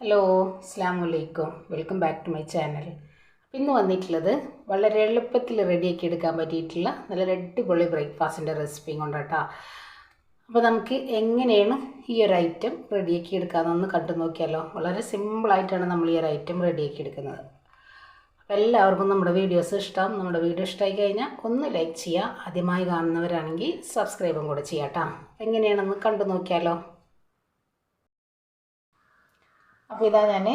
Hello അസ്സാം വലൈക്കും welcome back to my channel ഇന്ന് വന്നിട്ടുള്ളത് വളരെ എളുപ്പത്തിൽ റെഡിയാക്കി എടുക്കാൻ പറ്റിയിട്ടുള്ള നല്ല അടിപൊളി ബ്രേക്ക്ഫാസ്റ്റിന്റെ റെസിപ്പിയും കൊണ്ടാട്ടോ അപ്പോൾ നമുക്ക് എങ്ങനെയാണ് ഈ ഒരു ഐറ്റം റെഡിയാക്കി എടുക്കാമെന്നൊന്ന് കണ്ടു നോക്കിയാലോ. വളരെ സിമ്പിളായിട്ടാണ് നമ്മൾ ഈ ഒരു ഐറ്റം റെഡിയാക്കി എടുക്കുന്നത്. അപ്പോൾ എല്ലാവർക്കും നമ്മുടെ വീഡിയോസ് ഇഷ്ടം. നമ്മുടെ വീഡിയോ ഇഷ്ടമായി കഴിഞ്ഞാൽ ഒന്ന് ലൈക്ക് ചെയ്യുക. ആദ്യമായി കാണുന്നവരാണെങ്കിൽ സബ്സ്ക്രൈബും കൂടെ ചെയ്യാം കേട്ടോ എങ്ങനെയാണെന്ന് കണ്ടു നോക്കിയാലോ. അപ്പോൾ ഇതാ ഞാൻ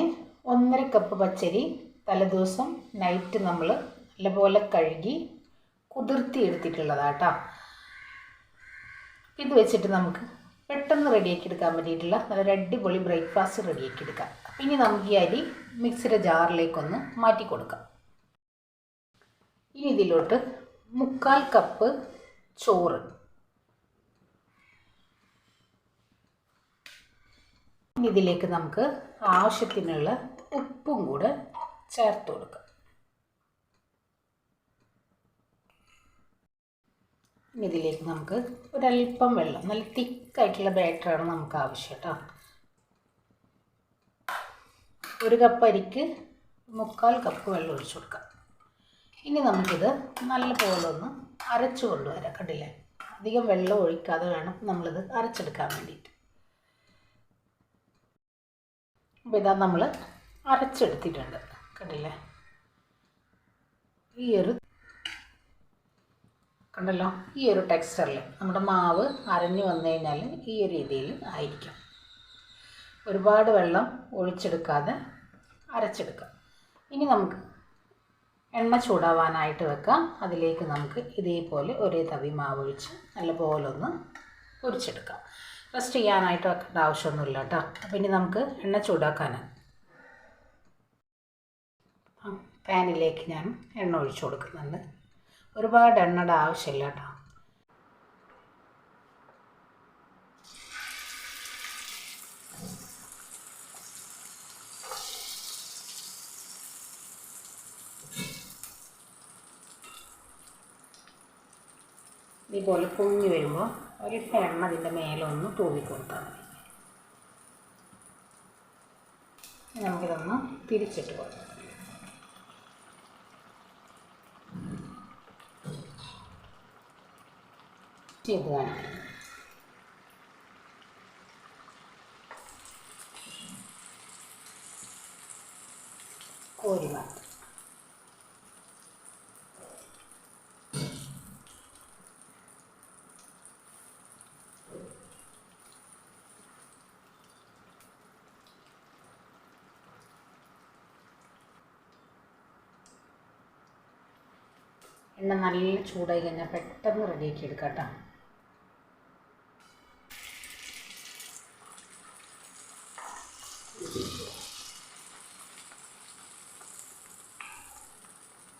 ഒന്നര കപ്പ് പച്ചരി തലേദിവസം നൈറ്റ് നമ്മൾ നല്ലപോലെ കഴുകി കുതിർത്തി എടുത്തിട്ടുള്ളതാട്ടോ. ഇത് വെച്ചിട്ട് നമുക്ക് പെട്ടെന്ന് റെഡിയാക്കി എടുക്കാൻ പറ്റിയിട്ടുള്ള നല്ലൊരു അടിപൊളി ബ്രേക്ക്ഫാസ്റ്റ് റെഡിയാക്കി എടുക്കാം. ഇനി നമുക്ക് ഈ അരി മിക്സിയുടെ ജാറിലേക്കൊന്ന് മാറ്റി കൊടുക്കാം. ഇനി ഇതിലോട്ട് മുക്കാൽ കപ്പ് ചോറ്. ഇനി ഇതിലേക്ക് നമുക്ക് ആവശ്യത്തിനുള്ള ഉപ്പും കൂടെ ചേർത്ത് കൊടുക്കുക. ഇതിലേക്ക് നമുക്ക് ഒരല്പം വെള്ളം നല്ല തിക്കായിട്ടുള്ള ബാറ്ററാണ് നമുക്ക് ആവശ്യം കേട്ടോ. ഒരു കപ്പ് അരിക്ക് മുക്കാൽ കപ്പ് വെള്ളം ഒഴിച്ചു കൊടുക്കാം. ഇനി നമുക്കിത് നല്ലപോലെ ഒന്ന് അരച്ചു കൊണ്ടുവരാം കണ്ടില്ലേ? അധികം വെള്ളം ഒഴിക്കാതെ വേണം നമ്മളിത് അരച്ചെടുക്കാൻ വേണ്ടിയിട്ട്. അപ്പോൾ ഇതാ നമ്മൾ അരച്ചെടുത്തിട്ടുണ്ട്. കണ്ടില്ലേ? ഈ ഒരു കണ്ടല്ലോ? ഈ ഒരു ടെക്സ്ചറിൽ നമ്മുടെ മാവ് അരഞ്ഞു വന്നു കഴിഞ്ഞാൽ ഈ ഒരു രീതിയിൽ ആയിരിക്കും. ഒരുപാട് വെള്ളം ഒഴിച്ചെടുക്കാതെ അരച്ചെടുക്കാം. ഇനി നമുക്ക് എണ്ണ ചൂടാവാനായിട്ട് വെക്കാം. അതിലേക്ക് നമുക്ക് ഇതേപോലെ ഒരേ തവി മാവ് ഒഴിച്ച് നല്ലപോലെ പൊരിച്ചെടുക്കാം. റെസ്റ്റ് ചെയ്യാനായിട്ട് വെക്കേണ്ട ആവശ്യമൊന്നുമില്ല കേട്ടോ. അപ്പം ഇനി നമുക്ക് എണ്ണ ചൂടാക്കാനാണ് പാനിലേക്ക് ഞാൻ എണ്ണ ഒഴിച്ചു കൊടുക്കുന്നുണ്ട്. ഒരുപാട് എണ്ണയുടെ ആവശ്യമില്ല കേട്ടോ. ഇതുപോലെ പൊങ്ങി വരുമ്പോൾ ഒരു എണ്ണ അതിന്റെ മേലെ ഒന്ന് തൂവി കൊടുത്താൽ മതി. നമുക്കിതൊന്ന് തിരിച്ചിട്ട് കൊടുക്കാം. ചെയ്ത് കാണിക്കാം കോരി മാറ്റാം എണ്ണ നല്ല ചൂടായി കഴിഞ്ഞാൽ പെട്ടെന്ന് റെഡിയാക്കി എടുക്കാം കേട്ടോ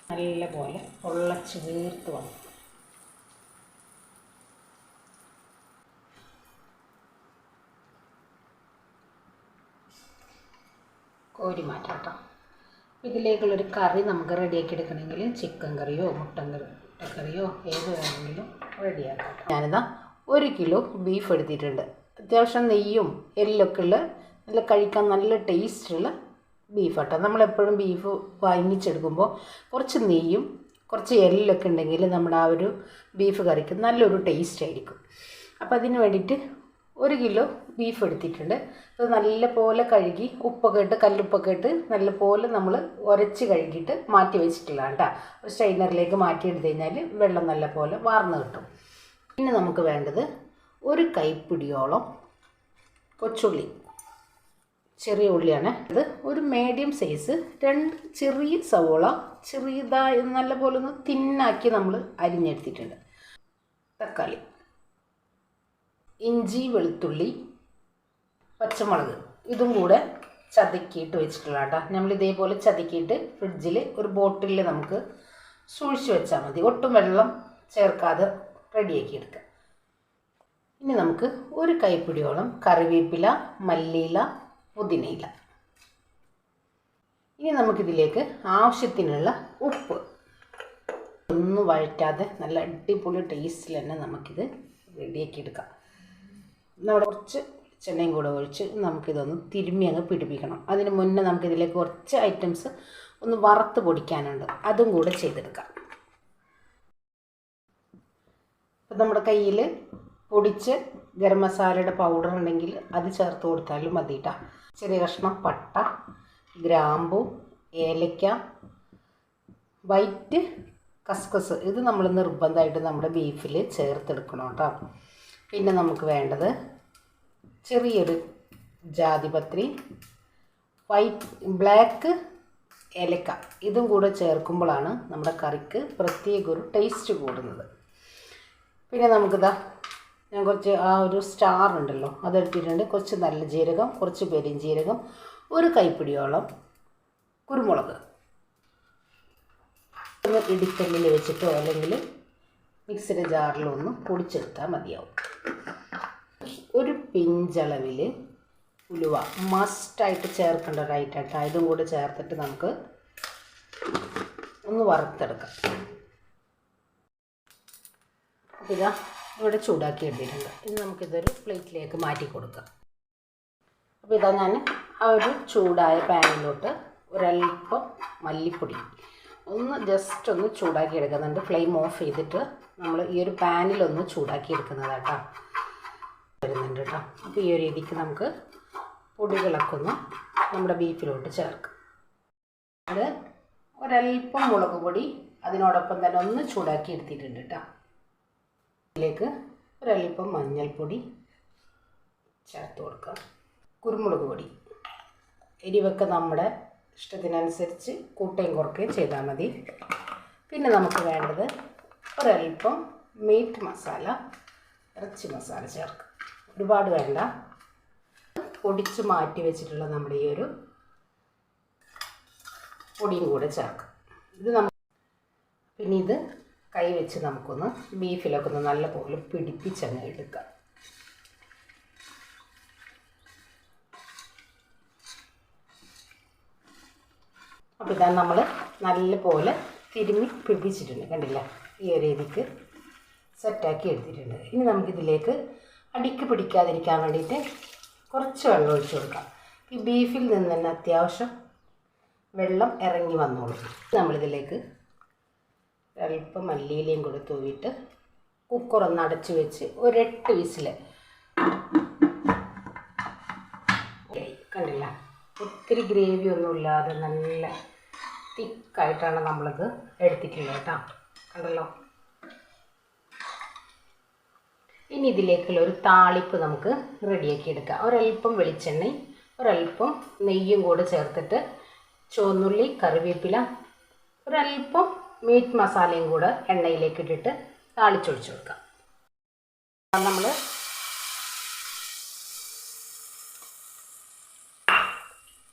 നല്ല പോലെ പൊള്ളച്ച് വീർത്ത് വന്നു. കോരി മാറ്റാം കേട്ടോ. ഇതിലേക്കുള്ളൊരു കറി നമുക്ക് റെഡിയാക്കി എടുക്കണമെങ്കിൽ ചിക്കൻ കറിയോ മുട്ടൻ കറി മുട്ടക്കറിയോ ഏത് വേണമെങ്കിലും റെഡിയാക്കാം. ഞാനിതാ ഒരു കിലോ ബീഫ് എടുത്തിട്ടുണ്ട്. അത്യാവശ്യം നെയ്യും എല്ലൊക്കെ ഉള്ള നല്ല കഴിക്കാൻ നല്ല ടേസ്റ്റുള്ള ബീഫ് കേട്ടോ നമ്മളെപ്പോഴും ബീഫ് വാങ്ങിച്ചെടുക്കുമ്പോൾ കുറച്ച് നെയ്യും കുറച്ച് എല്ലൊക്കെ ഉണ്ടെങ്കിൽ നമ്മുടെ ആ ഒരു ബീഫ് കറിക്ക് നല്ലൊരു ടേസ്റ്റ് ആയിരിക്കും. അപ്പോൾ അതിന് വേണ്ടിയിട്ട് ഒരു കിലോ ബീഫ് എടുത്തിട്ടുണ്ട്. അത് നല്ല പോലെ കഴുകി ഉപ്പൊക്കെ ഇട്ട് കല്ലുപ്പൊക്കെ ഇട്ട് നല്ല പോലെ നമ്മൾ ഉരച്ച് കഴുകിയിട്ട് മാറ്റി വെച്ചിട്ടുള്ളതാണ് കേട്ടോ ഒരു സ്ട്രെയിനറിലേക്ക് മാറ്റി എടുത്തു കഴിഞ്ഞാൽ വെള്ളം നല്ല പോലെ വാർന്ന് കിട്ടും. പിന്നെ നമുക്ക് വേണ്ടത് ഒരു കൈപ്പിടിയോളം കൊച്ചുള്ളി. ചെറിയ ഉള്ളിയാണ്. അത് ഒരു മീഡിയം സൈസ് രണ്ട് ചെറിയ സവോള ചെറിയതായി നല്ല പോലെ ഒന്ന് തിന്നാക്കി നമ്മൾ അരിഞ്ഞെടുത്തിട്ടുണ്ട്. തക്കാളി. ഇഞ്ചി വെളുത്തുള്ളി പച്ചമുളക്. ഇതും കൂടെ ചതുക്കിയിട്ട് വെച്ചിട്ടുള്ള കേട്ടോ നമ്മൾ ഇതേപോലെ ചതുക്കിയിട്ട് ഫ്രിഡ്ജിൽ ഒരു ബോട്ടിലിൽ നമുക്ക് സൂക്ഷിച്ച് വെച്ചാൽ മതി. ഒട്ടും വെള്ളം ചേർക്കാതെ റെഡിയാക്കി എടുക്കാം. ഇനി നമുക്ക് ഒരു കൈപ്പിടിയോളം കറിവേപ്പില മല്ലിയില പുതിനയില. ഇനി നമുക്കിതിലേക്ക് ആവശ്യത്തിനുള്ള ഉപ്പ്. ഒന്നും വഴറ്റാതെ നല്ല അടിപൊളി ടേസ്റ്റിൽ തന്നെ നമുക്കിത് റെഡിയാക്കി എടുക്കാം. നമ്മുടെ കുറച്ച് വെളിച്ചെണ്ണയും കൂടെ ഒഴിച്ച് നമുക്കിതൊന്ന് തിരുമ്മി അങ്ങ് പിടിപ്പിക്കണം. അതിന് മുന്നേ നമുക്കിതിലേക്ക് കുറച്ച് ഐറ്റംസ് ഒന്ന് വറുത്ത് പൊടിക്കാനുണ്ട്. അതും കൂടെ ചെയ്തെടുക്കാം. അപ്പം നമ്മുടെ കയ്യിൽ പൊടിച്ച് ഗരം മസാലയുടെ പൗഡർ ഉണ്ടെങ്കിൽ അത് ചേർത്ത് കൊടുത്താലും മതി കേട്ടോ ചെറിയ കഷ്ണം പട്ട ഗ്രാമ്പു ഏലക്ക വൈറ്റ് കസ്കസ്. ഇത് നമ്മൾ നിർബന്ധമായിട്ട് നമ്മുടെ ബീഫിൽ ചേർത്തെടുക്കണം കേട്ടോ പിന്നെ നമുക്ക് വേണ്ടത് ചെറിയൊരു ജാതിപത്രി വൈറ്റ് ബ്ലാക്ക് ഏലക്ക. ഇതും കൂടെ ചേർക്കുമ്പോഴാണ് നമ്മുടെ കറിക്ക് പ്രത്യേക ഒരു ടേസ്റ്റ് കൂടുന്നത്. പിന്നെ നമുക്കിതാ ഞാൻ കുറച്ച് ആ ഒരു സ്റ്റാർ ഉണ്ടല്ലോ അതെടുത്തിട്ടുണ്ട്. കുറച്ച് നല്ല ജീരകം കുറച്ച് പെരിഞ്ജീരകം ഒരു കൈപ്പിടിയോളം കുരുമുളക്. ഇടിക്കല്ലിൽ വെച്ചിട്ടോ അല്ലെങ്കിൽ മിക്സിയുടെ ജാറിലൊന്ന് പൊടിച്ചെടുത്താൽ മതിയാവും. ഒരു പിഞ്ചളവിൽ ഉലുവ മസ്റ്റായിട്ട് ചേർക്കേണ്ട ഒരു ഐറ്റം ഇതും കൂടെ ചേർത്തിട്ട് നമുക്ക് ഒന്ന് വറുത്തെടുക്കാം. ഇതാ ഇവിടെ ചൂടാക്കി ഇട്ടിട്ടുണ്ട് ഇനി നമുക്കിതൊരു പ്ലേറ്റിലേക്ക് മാറ്റി കൊടുക്കാം. അപ്പോൾ ഇതാ ഞാൻ ആ ഒരു ചൂടായ പാനിലോട്ട് ഒരല്പം മല്ലിപ്പൊടി ഒന്ന് ജസ്റ്റ് ഒന്ന് ചൂടാക്കി എടുക്കുന്നുണ്ട്. ഫ്ലെയിം ഓഫ് ചെയ്തിട്ട് നമ്മൾ ഈ ഒരു പാനിലൊന്ന് ചൂടാക്കി എടുക്കുന്നത് കേട്ടോ വരുന്നുണ്ട് കേട്ടോ അപ്പോൾ ഈ ഒരു രീതിക്ക് നമുക്ക് പൊടികളൊക്കെ ഒന്ന് നമ്മുടെ ബീഫിലോട്ട് ചേർക്കാം. അത് ഒരല്പം മുളക് പൊടി അതിനോടൊപ്പം തന്നെ ഒന്ന് ചൂടാക്കി എടുത്തിട്ടുണ്ട് കേട്ടോ ഇതിലേക്ക് ഒരല്പം മഞ്ഞൾപ്പൊടി ചേർത്ത് കൊടുക്കാം. കുരുമുളക് പൊടി. എരിവൊക്കെ നമ്മുടെ ഇഷ്ടത്തിനനുസരിച്ച് കൂട്ടുകയും കുറയ്ക്കുകയും ചെയ്താൽ മതി. പിന്നെ നമുക്ക് വേണ്ടത് ഒരല്പം മീറ്റ് മസാല ഇറച്ചി മസാല ചേർക്കുക ഒരുപാട് വേണ്ട. പൊടിച്ച് മാറ്റി വെച്ചിട്ടുള്ള നമ്മുടെ ഈ ഒരു പൊടിയും കൂടെ ചേർക്കുക ഇത് നമ്മൾ പിന്നെ ഇത് കൈ വെച്ച് നമുക്കൊന്ന് ബീഫിലൊക്കെ ഒന്ന് നല്ലപോലെ പിടിപ്പിച്ചങ്ങ് എടുക്കാം. അപ്പോൾ ഇതാ നമ്മൾ നല്ലപോലെ തിരുമ്മി പിടിപ്പിച്ചിട്ടുണ്ട്. കണ്ടില്ല? ഈ ഒരു രീതിക്ക് സെറ്റാക്കി എടുത്തിട്ടുണ്ട്. ഇനി നമുക്കിതിലേക്ക് അടിക്ക് പിടിക്കാതിരിക്കാൻ വേണ്ടിയിട്ട് കുറച്ച് വെള്ളം ഒഴിച്ചു കൊടുക്കാം. ഈ ബീഫിൽ നിന്ന് തന്നെ അത്യാവശ്യം വെള്ളം ഇറങ്ങി വന്നോളും. നമ്മളിതിലേക്ക് അല്പം മല്ലിയിലയും കൂടെ തൂവിയിട്ട് കുക്കർ ഒന്ന് അടച്ചു വെച്ച് ഒരെട്ട് വിസിൽ കണ്ടില്ല. ഒത്തിരി ഗ്രേവി ഒന്നും ഇല്ലാതെ നല്ല തിക്കായിട്ടാണ് നമ്മളിത് എടുത്തിട്ടുള്ളത് കേട്ടോ. കണ്ടല്ലോ ഇനി ഇതിലേക്കുള്ള ഒരു താളിപ്പ് നമുക്ക് റെഡിയാക്കി എടുക്കാം. ഒരല്പം വെളിച്ചെണ്ണയും ഒരല്പം നെയ്യും കൂടെ ചേർത്തിട്ട് ചുവന്നുള്ളി കറിവേപ്പില ഒരല്പം മീറ്റ് മസാലയും കൂടെ എണ്ണയിലേക്ക് ഇട്ടിട്ട് താളിച്ചൊഴിച്ച് കൊടുക്കാം. നമ്മൾ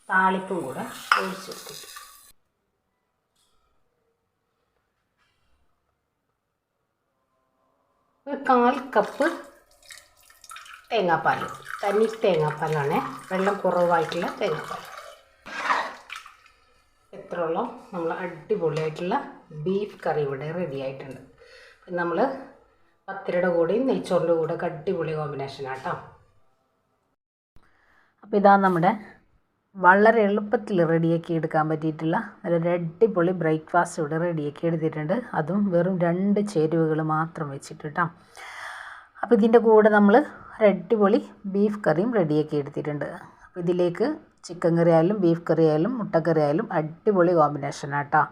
താളിപ്പും കൂടെ ഒഴിച്ച് കൊടുക്കും. ഒരു കാൽ കപ്പ് തേങ്ങാപ്പാൽ. തനി തേങ്ങാപ്പാലാണ്. വെള്ളം കുറവായിട്ടുള്ള തേങ്ങാപ്പാൽ. എത്രയോളം നമ്മൾ അടിപൊളിയായിട്ടുള്ള ബീഫ് കറി ഇവിടെ റെഡി ആയിട്ടുണ്ട്. നമ്മൾ പത്തിരയുടെ കൂടെയും നെയ്ച്ചോറിന്റെ കൂടെ അടിപൊളി കോമ്പിനേഷനാണ് കേട്ടോ അപ്പോൾ ഇതാണ് നമ്മുടെ വളരെ എളുപ്പത്തിൽ റെഡിയാക്കി എടുക്കാൻ പറ്റിയിട്ടുള്ള നല്ലൊരു അടിപൊളി ബ്രേക്ക്ഫാസ്റ്റ് ഇവിടെ റെഡിയാക്കി എടുത്തിട്ടുണ്ട്. അതും വെറും രണ്ട് ചേരുവകൾ മാത്രം വെച്ചിട്ട് കേട്ടോ അപ്പോൾ ഇതിന്റെ കൂടെ നമ്മൾ അടിപൊളി ബീഫ് കറിയും റെഡിയാക്കി എടുത്തിട്ടുണ്ട്. അപ്പോൾ ഇതിലേക്ക് ചിക്കൻ കറി ആയാലും ബീഫ് കറി ആയാലും മുട്ടക്കറി ആയാലും അടിപൊളി കോമ്പിനേഷനാണ് കേട്ടോ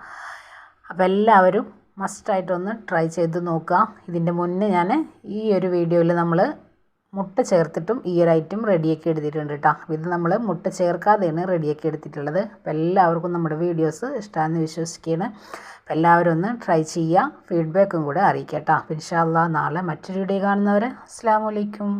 അപ്പോൾ എല്ലാവരും മസ്റ്റായിട്ടൊന്ന് ട്രൈ ചെയ്ത് നോക്കുക. ഇതിന്റെ മുന്നേ ഞാൻ ഈ ഒരു വീഡിയോയിൽ നമ്മൾ മുട്ട ചേർത്തിട്ടും ഈ ഒരു ഐറ്റം റെഡിയാക്കി എടുത്തിട്ടുണ്ട് കേട്ടോ ഇത് നമ്മൾ മുട്ട ചേർക്കാതെയാണ് റെഡിയാക്കി എടുത്തിട്ടുള്ളത്. അപ്പോൾ എല്ലാവർക്കും നമ്മുടെ വീഡിയോസ് ഇഷ്ടമാണെന്ന് വിശ്വസിക്കുകയാണ്. അപ്പോൾ എല്ലാവരും ഒന്ന് ട്രൈ ചെയ്യുക. ഫീഡ്ബാക്കും കൂടെ അറിയിക്കാം കേട്ടോ ഇൻഷാല്ല നാളെ മറ്റൊരു വീഡിയോ കാണുന്നവരെ അസ്സാം വലൈക്കും